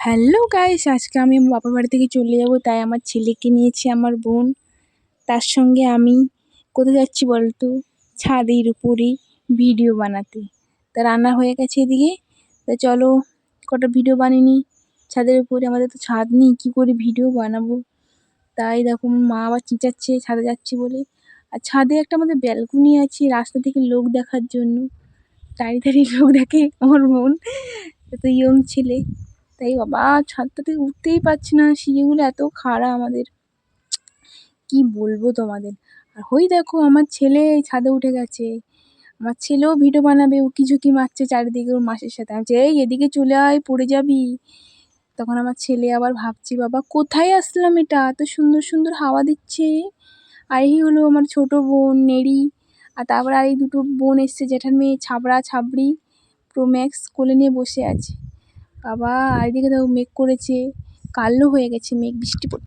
Hello guys আজকে আমি বাপের বাড়ি থেকে চলে যাব, তাই আমার ছেলেকে নিয়েছি, আমার বোন। তার সঙ্গে আমি কোথায় যাচ্ছি বলতো? ছাদের উপরে ভিডিও বানাতে। তা রান্না হয়ে গেছে এদিকে। তা চলো, কটা ভিডিও বানিয়ে নিই। ছাদের উপরে আমাদের তো ছাদ নেই, কী করে ভিডিও বানাবো? তাই দেখো, মা আবার চেঁচাচ্ছে, ছাদে যাচ্ছি বলে। আর ছাদে একটা আমাদের ব্যালকনি আছে, রাস্তা থেকে লোক দেখার জন্য। দাঁড়িয়ে দাঁড়িয়ে লোক দেখে আমার বোন, এত ইয়ং ছেলে। তাই বাবা, ছাদটা থেকে উঠতেই পারছি না। সিঁড়িগুলো এত খাড়া আমাদের। কি বলব তোমাদের? আর ওই দেখো, আমার ছেলে ছাদে উঠে গেছে। আমার ছেলেও ভিডিও বানাবে উকি ঝুঁকি মারছে চারিদিকে ওর মাসির সাথে। আমি এই, এদিকে চলে আয়, পড়ে যাবি? তখন আমার ছেলে আবার ভাবছি, বাবা, কোথায় আসলাম এটা? এত সুন্দর সুন্দর হাওয়া দিচ্ছে। আর এই হলো আমার ছোট বোন নেড়ি। আর তারপরে আর এই দুটো বোন এসছে, জেঠার মেয়ে ছাবড়া ছাবড়ি প্রোম্যাক্স কোলে নিয়ে বসে আছে। বাবা আর এদিকে দেখো মেঘ করেছে কালো হয়ে গেছে মেঘ বৃষ্টি পড়